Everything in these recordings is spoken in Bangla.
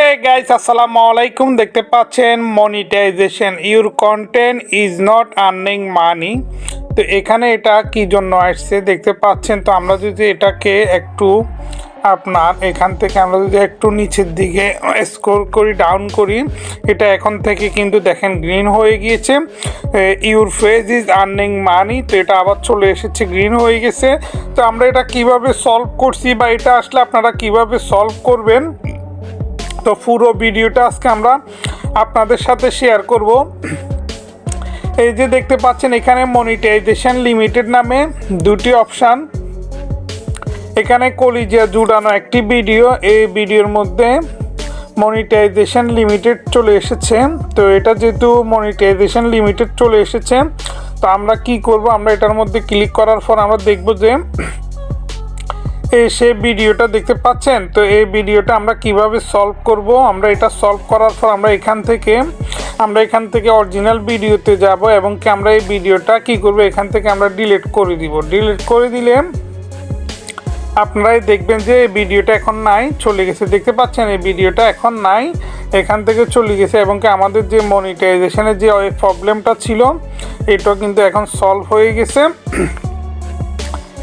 হে গাইস আসসালামু আলাইকুম। দেখতে পাচ্ছেন monetization your content is not earning money তো এখানে এটা কি জন্য আসছে? দেখতে পাচ্ছেন, তো আমরা যদি এটাকে একটু আপনার এখান থেকে আমরা যদি একটু নিচের দিকে স্ক্রল করি ডাউন করি, এটা এখন থেকে কিন্তু দেখেন গ্রিন হয়ে গিয়েছে। Your page is earning money তো এটা আবার চলে এসেছে গ্রিন হয়ে গেছে। তো আমরা এটা কীভাবে সলভ করছি বা এটা আসলে আপনারা কীভাবে সলভ করবেন? তো পুরো ভিডিওটা আজকে আমরা আপনাদের সাথে শেয়ার করব। এই যে দেখতে পাচ্ছেন, এখানে মনিটাইজেশন লিমিটেড নামে দুটি অপশান এখানে কলিজিয়া জুড়ানো একটি ভিডিও এই ভিডিওর মধ্যে মনিটাইজেশন লিমিটেড চলে এসেছে। তো এটা যেহেতু মনিটাইজেশন লিমিটেড চলে এসেছে, তো আমরা কি করব? আমরা এটার মধ্যে ক্লিক করার পর আমরা দেখব যে এই সে ভিডিওটা দেখতে পাচ্ছেন? তো এই ভিডিওটা আমরা কীভাবে সলভ করব? আমরা এটা সলভ করার পর আমরা এখান থেকে, আমরা এখান থেকে অরিজিনাল ভিডিওতে যাব এবং কি আমরা এই ভিডিওটা কি করব? এখান থেকে আমরা ডিলিট করে দিব। ডিলিট করে দিলে আপনারাই দেখবেন যে এই ভিডিওটা এখন নাই, চলে গেছে। দেখতে পাচ্ছেন, এই ভিডিওটা এখন নাই, এখান থেকে চলে গেছে এবং কি আমাদের যে মনিটাইজেশনের যে প্রবলেমটা ছিল, এটাও কিন্তু এখন সলভ হয়ে গেছে।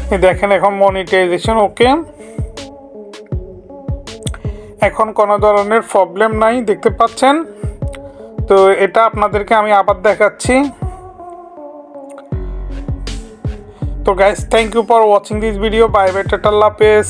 দেখেন এখন মনিটাইজেশন ওকে এখন কোনো ধরনের প্রবলেম নাই, দেখতে পাচ্ছেন? তো এটা আপনাদেরকে আমি আবার দেখাচ্ছি। তো guys thank you for watching this video bye bye tata pace